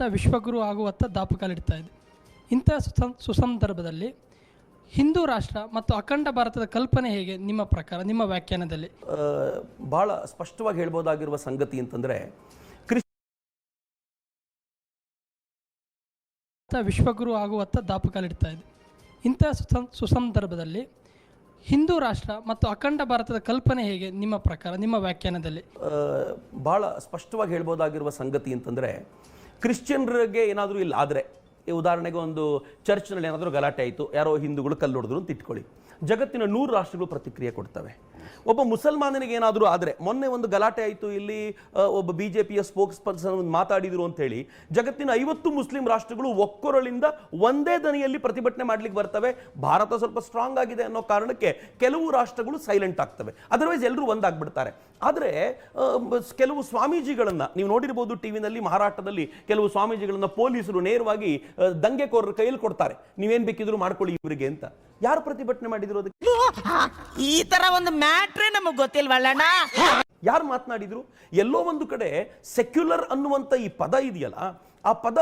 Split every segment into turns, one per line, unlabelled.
ಭಾರತ ವಿಶ್ವಗುರು ಆಗುವತ್ತ ದಾಪುಕಾಲಿಡ್ತಾ ಇದೆ. ಇಂಥ ಸುಸಂ ಸುಸಂದರ್ಭದಲ್ಲಿ ಹಿಂದೂ ರಾಷ್ಟ್ರ ಮತ್ತು ಅಖಂಡ ಭಾರತದ ಕಲ್ಪನೆ ಹೇಗೆ ನಿಮ್ಮ ಪ್ರಕಾರ ನಿಮ್ಮ ವ್ಯಾಖ್ಯಾನದಲ್ಲಿ?
ಭಾಳ ಬಹಳ ಸ್ಪಷ್ಟವಾಗಿ ಹೇಳ್ಬೋದಾಗಿರುವ ಸಂಗತಿ ಅಂತಂದರೆ ಕ್ರಿಸ್
ಭಾರತ ವಿಶ್ವಗುರು ಆಗುವತ್ತ ದಾಪುಕಾಲಿಡ್ತಾ ಇದೆ. ಇಂಥ ಸುಸಂ ಸುಸಂದರ್ಭದಲ್ಲಿ ಹಿಂದೂ ರಾಷ್ಟ್ರ ಮತ್ತು ಅಖಂಡ ಭಾರತದ ಕಲ್ಪನೆ ಹೇಗೆ ನಿಮ್ಮ ಪ್ರಕಾರ ನಿಮ್ಮ ವ್ಯಾಖ್ಯಾನದಲ್ಲಿ?
ಭಾಳ ಬಹಳ ಸ್ಪಷ್ಟವಾಗಿ ಹೇಳ್ಬೋದಾಗಿರುವ ಸಂಗತಿ ಅಂತಂದ್ರೆ ಕ್ರಿಶ್ಚಿಯನ್ರಿಗೆ ಏನಾದರೂ ಇಲ್ಲ. ಆದರೆ ಈ ಉದಾಹರಣೆಗೆ ಒಂದು ಚರ್ಚ್ನಲ್ಲಿ ಏನಾದರೂ ಗಲಾಟೆ ಆಯಿತು, ಯಾರೋ ಹಿಂದೂಗಳು ಕಲ್ಲು ಹೊಡೆದ್ರು ಅಂತ ಇಟ್ಕೊಳ್ಳಿ. ಜಗತ್ತಿನ ನೂರು ರಾಷ್ಟ್ರಗಳು ಪ್ರತಿಕ್ರಿಯೆ ಕೊಡ್ತವೆ. ಒಬ್ಬ ಮುಸಲ್ಮಾನನಿಗೆ ಏನಾದರೂ ಆದರೆ, ಮೊನ್ನೆ ಒಂದು ಗಲಾಟೆ ಆಯಿತು, ಇಲ್ಲಿ ಒಬ್ಬ ಬಿ ಜೆ ಪಿಯ ಸ್ಪೋಕ್ಸ್ ಪರ್ಸನ್ ಮಾತಾಡಿದ್ರು ಅಂತ ಹೇಳಿ ಜಗತ್ತಿನ ಐವತ್ತು ಮುಸ್ಲಿಂ ರಾಷ್ಟ್ರಗಳು ಒಕ್ಕೊರಳಿಂದ ಒಂದೇ ದನಿಯಲ್ಲಿ ಪ್ರತಿಭಟನೆ ಮಾಡಲಿಕ್ಕೆ ಬರ್ತವೆ, ಭಾರತ ಸ್ವಲ್ಪ ಸ್ಟ್ರಾಂಗ್ ಆಗಿದೆ ಅನ್ನೋ ಕಾರಣಕ್ಕೆ ಕೆಲವು ರಾಷ್ಟ್ರಗಳು ಸೈಲೆಂಟ್ ಆಗ್ತವೆ. ಅದರ್ವೈಸ್ ಎಲ್ಲರೂ ಒಂದಾಗ್ಬಿಡ್ತಾರೆ. ಆದರೆ ಕೆಲವು ಸ್ವಾಮೀಜಿಗಳನ್ನ, ನೀವು ನೋಡಿರ್ಬೋದು ಟಿವಿನಲ್ಲಿ ಮಹಾರಾಷ್ಟ್ರದಲ್ಲಿ ಕೆಲವು ಸ್ವಾಮೀಜಿಗಳನ್ನ ಪೊಲೀಸರು ನೇರವಾಗಿ ದಂಗೆಕೋರರ ಕೈಯಲ್ಲಿ ಕೊಡ್ತಾರೆ. ನೀವೇನು ಬೇಕಿದ್ರು ಮಾಡ್ಕೊಳ್ಳಿ ಇವರಿಗೆ ಅಂತ. ಯಾರು ಪ್ರತಿಭಟನೆ ಮಾಡಿದ್ರು ಅದಕ್ಕೆ?
ಈ ತರ ಒಂದು ಮ್ಯಾಟ್ರೇ ನಮಗ್ ಗೊತ್ತಿಲ್ವಲ್ಲಣ್ಣ
ಯಾರು ಮಾತನಾಡಿದ್ರು? ಎಲ್ಲೋ ಒಂದು ಕಡೆ ಸೆಕ್ಯುಲರ್ ಅನ್ನುವಂಥ ಈ ಪದ ಇದೆಯಲ್ಲ ಆ ಪದ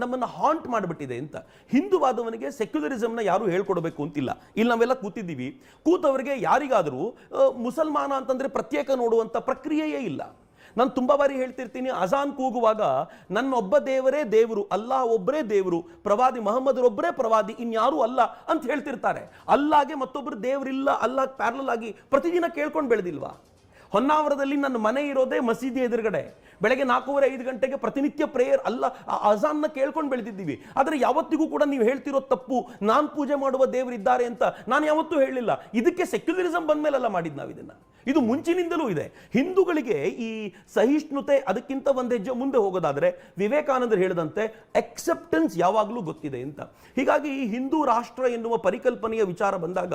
ನಮ್ಮನ್ನ ಹಾಂಟ್ ಮಾಡಿಬಿಟ್ಟಿದೆ ಅಂತ. ಹಿಂದೂವಾದವನಿಗೆ ಸೆಕ್ಯುಲರಿಸಮ್ನ ಯಾರು ಹೇಳ್ಕೊಡ್ಬೇಕು ಅಂತಿಲ್ಲ. ಇಲ್ಲಿ ನಾವೆಲ್ಲ ಕೂತಿದ್ದೀವಿ. ಕೂತವರಿಗೆ ಯಾರಿಗಾದರೂ ಮುಸಲ್ಮಾನ ಅಂತಂದ್ರೆ ಪ್ರತ್ಯೇಕ ನೋಡುವಂಥ ಪ್ರಕ್ರಿಯೆಯೇ ಇಲ್ಲ. ನಾನು ತುಂಬಾ ಬಾರಿ ಹೇಳ್ತಿರ್ತೀನಿ, ಅಜಾನ್ ಕೂಗುವಾಗ ನನ್ನೊಬ್ಬ ದೇವರೇ ದೇವರು, ಅಲ್ಲಾಹ್ ಒಬ್ಬರೇ ದೇವರು, ಪ್ರವಾದಿ ಮಹಮ್ಮದರೊಬ್ಬರೇ ಪ್ರವಾದಿ, ಇನ್ಯಾರೂ ಅಲ್ಲ ಅಂತ ಹೇಳ್ತಿರ್ತಾರೆ. ಅಲ್ಲಾಗೆ ಮತ್ತೊಬ್ಬರು ದೇವರಿಲ್ಲ ಅಲ್ಲ ಪ್ಯಾರಲ್ ಆಗಿ ಪ್ರತಿದಿನ ಕೇಳ್ಕೊಂಡು ಬೆಳೆದಿಲ್ವಾ? ಹೊನ್ನಾವರದಲ್ಲಿ ನನ್ನ ಮನೆ ಇರೋದೇ ಮಸೀದಿ ಎದುರುಗಡೆ. ಬೆಳಗ್ಗೆ ನಾಲ್ಕೂವರೆ ಐದು ಗಂಟೆಗೆ ಪ್ರತಿನಿತ್ಯ ಪ್ರೇಯರ್ ಅಲ್ಲ ಅಜಾನ್ನ ಕೇಳ್ಕೊಂಡು ಬೆಳೆದಿದ್ದೀವಿ. ಆದರೆ ಯಾವತ್ತಿಗೂ ಕೂಡ ನೀವು ಹೇಳ್ತಿರೋ ತಪ್ಪು, ನಾನು ಪೂಜೆ ಮಾಡುವ ದೇವರಿದ್ದಾರೆ ಅಂತ ನಾನು ಯಾವತ್ತೂ ಹೇಳಿಲ್ಲ. ಇದಕ್ಕೆ ಸೆಕ್ಯುಲರಿಸಂ ಬಂದ್ಮೇಲೆಲ್ಲ ಮಾಡಿದ್ದು ನಾವು ಇದನ್ನು ಇದು ಮುಂಚಿನಿಂದಲೂ ಇದೆ. ಹಿಂದೂಗಳಿಗೆ ಈ ಸಹಿಷ್ಣುತೆ ಅದಕ್ಕಿಂತ ಒಂದು ಹೆಜ್ಜೆ ಮುಂದೆ ಹೋಗೋದಾದ್ರೆ ವಿವೇಕಾನಂದರು ಹೇಳಿದಂತೆ ಎಕ್ಸೆಪ್ಟೆನ್ಸ್ ಯಾವಾಗಲೂ ಗೊತ್ತಿದೆ ಅಂತ. ಹೀಗಾಗಿ ಈ ಹಿಂದೂ ರಾಷ್ಟ್ರ ಎನ್ನುವ ಪರಿಕಲ್ಪನೆಯ ವಿಚಾರ ಬಂದಾಗ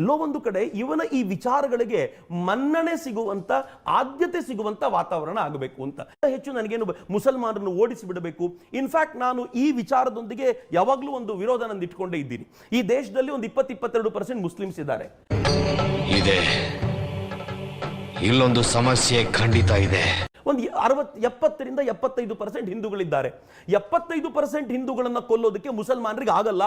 ಎಲ್ಲೋ ಒಂದು ಕಡೆ ಇವನ ಈ ವಿಚಾರಗಳಿಗೆ ಮನ್ನಣೆ ಸಿಗುವಂಥ ಆದ್ಯತೆ ಸಿಗುವಂಥ ವಾತಾವರಣ ಆಗಬೇಕು ಅಂತ. ಹೆಚ್ಚು ನನಗೇನು ಮುಸಲ್ಮಾನರನ್ನು ಓಡಿಸಿ ಬಿಡಬೇಕು. ಇನ್ಫ್ಯಾಕ್ಟ್ ನಾನು ಈ ವಿಚಾರದೊಂದಿಗೆ ಯಾವಾಗಲೂ ಒಂದು ವಿರೋಧ ನಂದು ಇಟ್ಕೊಂಡೇ ಇದ್ದೀನಿ. ಈ ದೇಶದಲ್ಲಿ ಒಂದು ಇಪ್ಪತ್ತು ಇಪ್ಪತ್ತೆರಡು ಪರ್ಸೆಂಟ್ ಮುಸ್ಲಿಮ್ಸ್ ಇದ್ದಾರೆ.
ಇದೆ. ಇಲ್ಲೊಂದು ಸಮಸ್ಯೆ ಖಂಡಿತ ಇದೆ.
ಒಂದು ಅರವತ್ ಎಪ್ಪತ್ತರಿಂದ ಎಪ್ಪತ್ತೈದು ಪರ್ಸೆಂಟ್ ಹಿಂದೂಗಳಿದ್ದಾರೆ. ಎಪ್ಪತ್ತೈದು ಪರ್ಸೆಂಟ್ ಹಿಂದೂಗಳನ್ನ ಕೊಲ್ಲೋದಕ್ಕೆ ಮುಸಲ್ಮಾನರಿಗೆ ಆಗಲ್ಲ.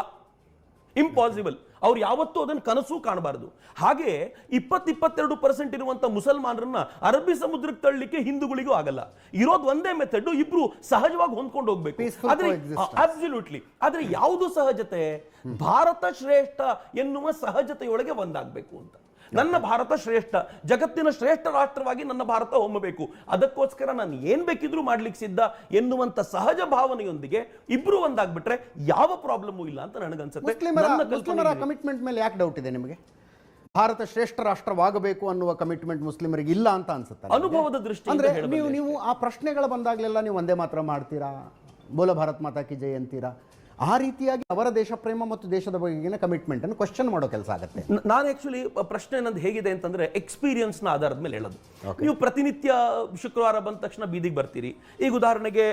ಇಂಪಾಸಿಬಲ್ ಅವ್ರು ಯಾವತ್ತೂ ಅದನ್ನು ಕನಸು ಕಾಣಬಾರದು. ಹಾಗೆ ಇಪ್ಪತ್ತು ಇಪ್ಪತ್ತೆರಡು ಪರ್ಸೆಂಟ್ ಇರುವಂತ ಮುಸಲ್ಮಾನರನ್ನ ಅರಬ್ಬಿ ಸಮುದ್ರಕ್ಕೆ ತಳ್ಳಲಿಕ್ಕೆ ಹಿಂದೂಗಳಿಗೂ ಆಗಲ್ಲ. ಇರೋದು ಒಂದೇ ಮೆಥಡ್ ಇಬ್ರು ಸಹಜವಾಗಿ ಹೊಂದ್ಕೊಂಡು ಹೋಗ್ಬೇಕು. ಆದ್ರೆ. ಅಬ್ಸಲ್ಯೂಟ್ಲಿ ಆದ್ರೆ ಯಾವುದು ಸಹಜತೆ? ಭಾರತ ಶ್ರೇಷ್ಠ ಎನ್ನುವ ಸಹಜತೆಯೊಳಗೆ ಒಂದಾಗಬೇಕು ಅಂತ. ನನ್ನ ಭಾರತ ಶ್ರೇಷ್ಠ ಜಗತ್ತಿನ ಶ್ರೇಷ್ಠ ರಾಷ್ಟ್ರವಾಗಿ ನನ್ನ ಭಾರತ ಹೊಮ್ಮಬೇಕು. ಅದಕ್ಕೋಸ್ಕರ ನಾನು ಏನ್ ಬೇಕಿದ್ರೂ ಮಾಡ್ಲಿಕ್ಕೆ ಸಿದ್ಧ ಎನ್ನುವಂತ ಸಹಜ ಭಾವನೆಯೊಂದಿಗೆ ಇಬ್ರು ಒಂದಾಗ್ಬಿಟ್ರೆ ಯಾವ ಪ್ರಾಬ್ಲಮ್ ಇಲ್ಲ ಅಂತ ನನಗನ್ಸುತ್ತೆ.
ಕಮಿಟ್ಮೆಂಟ್ ಮೇಲೆ ಯಾಕೆ ಡೌಟ್ ಇದೆ ನಿಮಗೆ? ಭಾರತ ಶ್ರೇಷ್ಠ ರಾಷ್ಟ್ರವಾಗಬೇಕು ಅನ್ನುವ ಕಮಿಟ್ಮೆಂಟ್ ಮುಸ್ಲಿಮರಿಗೆ ಇಲ್ಲ ಅಂತ ಅನ್ಸುತ್ತೆ
ಅನುಭವದ ದೃಷ್ಟಿಯಿಂದ
ಅಂದ್ರೆ ನೀವು ನೀವು ಆ ಪ್ರಶ್ನೆಗಳು ಬಂದಾಗಲೆಲ್ಲ ನೀವು ಒಂದೇ ಮಾತ್ರ ಮಾಡ್ತೀರಾ? ಬೋಲ ಭಾರತ್ ಮಾತಾ ಕಿ ಜೈ ಅಂತೀರಾ? ಆ ರೀತಿಯಾಗಿ ಅವರ ದೇಶ ಪ್ರೇಮ ಮತ್ತು ದೇಶದ ಬಗೆಗಿನ ಕಮಿಟ್ಮೆಂಟ್ ಅನ್ನು ಕ್ವಶನ್ ಮಾಡೋ ಕೆಲಸ ಆಗುತ್ತೆ.
ನಾನು ಆಕ್ಚುಲಿ ಪ್ರಶ್ನೆ ನಂದು ಹೇಗಿದೆ ಅಂತಂದ್ರೆ ಎಕ್ಸ್ಪೀರಿಯನ್ಸ್ನ ಆಧಾರದ ಮೇಲೆ ಹೇಳೋದು. ನೀವು ಪ್ರತಿನಿತ್ಯ ಶುಕ್ರವಾರ ಬಂದ ತಕ್ಷಣ ಬೀದಿಗೆ ಬರ್ತೀರಿ. ಈಗ ಉದಾಹರಣೆಗೆ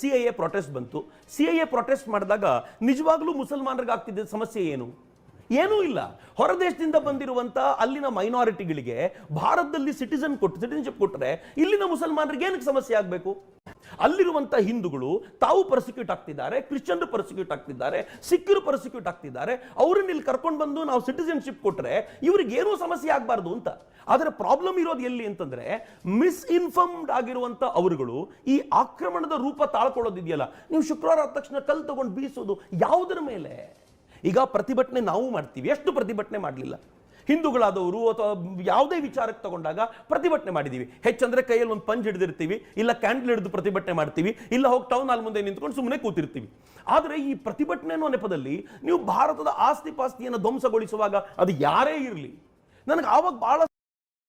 ಸಿ ಐ ಎ ಪ್ರೊಟೆಸ್ಟ್ ಬಂತು. ಸಿ ಐ ಎ ಪ್ರೊಟೆಸ್ಟ್ ಮಾಡಿದಾಗ ನಿಜವಾಗ್ಲೂ ಮುಸಲ್ಮಾನರಿಗೆ ಆಗ್ತಿದ್ದ ಸಮಸ್ಯೆ ಏನು? ಏನೂ ಇಲ್ಲ. ಹೊರ ದೇಶದಿಂದ ಬಂದಿರುವಂತ ಅಲ್ಲಿನ ಮೈನಾರಿಟಿಗಳಿಗೆ ಭಾರತದಲ್ಲಿ ಸಿಟಿಸನ್ ಕೊಟ್ಟು ಸಿಟಿಸನ್ಶಿಪ್ ಕೊಟ್ಟರೆ ಇಲ್ಲಿನ ಮುಸಲ್ಮಾನರಿಗೆ ಏನಕ್ಕೆ ಸಮಸ್ಯೆ ಆಗಬೇಕು? ಅಲ್ಲಿರುವಂತ ಹಿಂದೂಗಳು ತಾವು ಪರ್ಸಿಕ್ಯೂಟ್ ಆಗ್ತಿದ್ದಾರೆ ಕ್ರಿಶ್ಚಿಯನ್ರು ಪರ್ಸಿಕ್ಯೂಟ್ ಆಗ್ತಿದ್ದಾರೆ ಸಿಖ್ಖರು ಪರ್ಸಿಕ್ಯೂಟ್ ಆಗ್ತಿದ್ದಾರೆ. ಅವ್ರನ್ನ ಇಲ್ಲಿ ಕರ್ಕೊಂಡು ಬಂದು ನಾವು ಸಿಟಿಸನ್ಶಿಪ್ ಕೊಟ್ರೆ ಇವ್ರಿಗೆ ಏನೂ ಸಮಸ್ಯೆ ಆಗಬಾರ್ದು ಅಂತ. ಆದರೆ ಪ್ರಾಬ್ಲಮ್ ಇರೋದು ಎಲ್ಲಿ ಅಂತಂದ್ರೆ ಮಿಸ್ಇನ್ಫಾರ್ಮ್ಡ್ ಆಗಿರುವಂತ ಅವರುಗಳು ಈ ಆಕ್ರಮಣದ ರೂಪ ತಾಳ್ಕೊಳ್ಳೋದಿದೆಯಲ್ಲ. ನೀವು ಶುಕ್ರವಾರ ಆದ ತಕ್ಷಣ ಕಲ್ ತಗೊಂಡು ಬೀಸೋದು ಯಾವುದರ ಮೇಲೆ? ಈಗ ಪ್ರತಿಭಟನೆ ನಾವು ಮಾಡ್ತೀವಿ. ಎಷ್ಟು ಪ್ರತಿಭಟನೆ ಮಾಡಲಿಲ್ಲ? ಹಿಂದೂಗಳಾದವರು ಅಥವಾ ಯಾವುದೇ ವಿಚಾರಕ್ಕೆ ತಗೊಂಡಾಗ ಪ್ರತಿಭಟನೆ ಮಾಡಿದೀವಿ ಹೆಚ್ಚಂದ್ರೆ ಕೈಯಲ್ಲಿ ಒಂದು ಪಂಜ್ ಹಿಡಿದಿರ್ತೀವಿ, ಇಲ್ಲ ಕ್ಯಾಂಡಲ್ ಹಿಡಿದು ಪ್ರತಿಭಟನೆ ಮಾಡ್ತೀವಿ, ಇಲ್ಲ ಹೋಗಿ ಟೌನ್ ಹಾಲ್ ಮುಂದೆ ನಿಂತ್ಕೊಂಡು ಸುಮ್ಮನೆ ಕೂತಿರ್ತೀವಿ. ಆದರೆ ಈ ಪ್ರತಿಭಟನೆ ಅನ್ನೋ ನೆಪದಲ್ಲಿ ನೀವು ಭಾರತದ ಆಸ್ತಿ ಪಾಸ್ತಿಯನ್ನು ಧ್ವಂಸಗೊಳಿಸುವಾಗ ಅದು ಯಾರೇ ಇರಲಿ, ನನಗೆ ಆವಾಗ ಬಹಳ